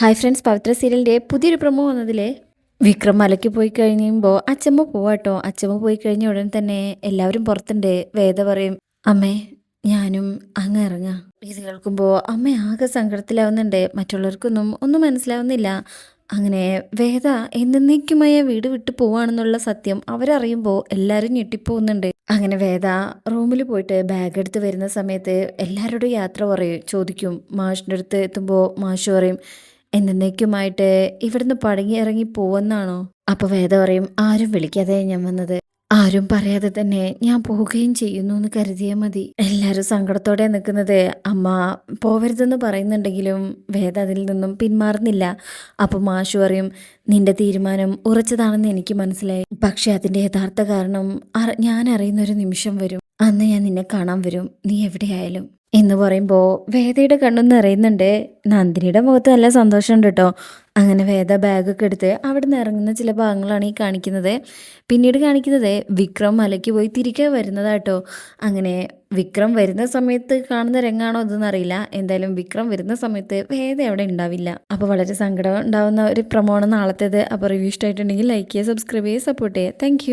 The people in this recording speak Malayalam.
ഹായ് ഫ്രണ്ട്സ് പവിത്ര സീരിയലിന്റെ പുതിയൊരു പ്രൊമോ വന്നതിൽ വിക്രം മലയ്ക്ക് പോയി കഴിയുമ്പോൾ അച്ചമ്മ പോവാട്ടോ അച്ചമ്മ പോയി കഴിഞ്ഞ ഉടൻ തന്നെ എല്ലാവരും പുറത്തുണ്ട്. വേദ പറയും അമ്മേ ഞാനും അങ്ങ് ഇറങ്ങാം. ഇത് കേൾക്കുമ്പോൾ അമ്മ ആകെ സങ്കടത്തിലാവുന്നുണ്ട്. മറ്റുള്ളവർക്കൊന്നും ഒന്നും മനസ്സിലാവുന്നില്ല. അങ്ങനെ വേദ എന്നേക്കുമായ വീട് വിട്ടു പോവാണെന്നുള്ള സത്യം അവരറിയുമ്പോൾ എല്ലാവരും ഞെട്ടിപ്പോകുന്നുണ്ട് അങ്ങനെ വേദ റൂമിൽ പോയിട്ട് ബാഗ് എടുത്ത് വരുന്ന സമയത്ത് എല്ലാവരോടും യാത്ര പറയും ചോദിക്കും. മാഷിന്റെ അടുത്ത് എത്തുമ്പോൾ മാഷ് പറയും എന്നേക്കുമായിട്ട് ഇവിടുന്ന് പടങ്ങി ഇറങ്ങി പോവെന്നാണോ? അപ്പൊ വേദ പറയും ആരും വിളിക്കാതെ ഞാൻ വന്നത്. ആരും പറയാതെ തന്നെ ഞാൻ പോവുകയും ചെയ്യുന്നു എന്ന് കരുതിയാൽ മതി. എല്ലാവരും സങ്കടത്തോടെ നിൽക്കുന്നത് അമ്മ പോവരുതെന്ന് പറയുന്നുണ്ടെങ്കിലും വേദ അതിൽ നിന്നും പിന്മാറുന്നില്ല. അപ്പൊ മാഷു പറയും നിന്റെ തീരുമാനം ഉറച്ചതാണെന്ന് എനിക്ക് മനസ്സിലായി. പക്ഷെ അതിന്റെ യഥാർത്ഥ കാരണം ഞാൻ അറിയുന്ന ഒരു നിമിഷം വരും. അന്ന് ഞാൻ നിന്നെ കാണാൻ വരും. നീ എവിടെയായാലും. എന്ന് പറയുമ്പോൾ വേദയുടെ കണ്ണു നിറയുന്നുണ്ട്. നന്ദിനിയുടെ മുഖത്ത് നല്ല സന്തോഷമുണ്ട് കേട്ടോ. അങ്ങനെ വേദ ബാഗൊക്കെ എടുത്ത് അവിടെ നിന്ന് ഇറങ്ങുന്ന ചില ഭാഗങ്ങളാണ് ഈ കാണിക്കുന്നത്. പിന്നീട് കാണിക്കുന്നത് വിക്രം മലയ്ക്ക് പോയി തിരികെ വരുന്നതാട്ടോ അങ്ങനെ വിക്രം വരുന്ന സമയത്ത് കാണുന്ന രംഗാണോ ഇതെന്ന് അറിയില്ല. എന്തായാലും വിക്രം വരുന്ന സമയത്ത് വേദ അവിടെ ഉണ്ടാവില്ല. അപ്പോൾ വളരെ സങ്കടം ഉണ്ടാവുന്ന ഒരു പ്രമോണം നാളത്തേത്. അപ്പോൾ റിവ്യൂ ഇഷ്ടമായിട്ടുണ്ടെങ്കിൽ ലൈക്ക് ചെയ്യുക സബ്സ്ക്രൈബ് ചെയ്യുക സപ്പോർട്ട് ചെയ്യുക. താങ്ക്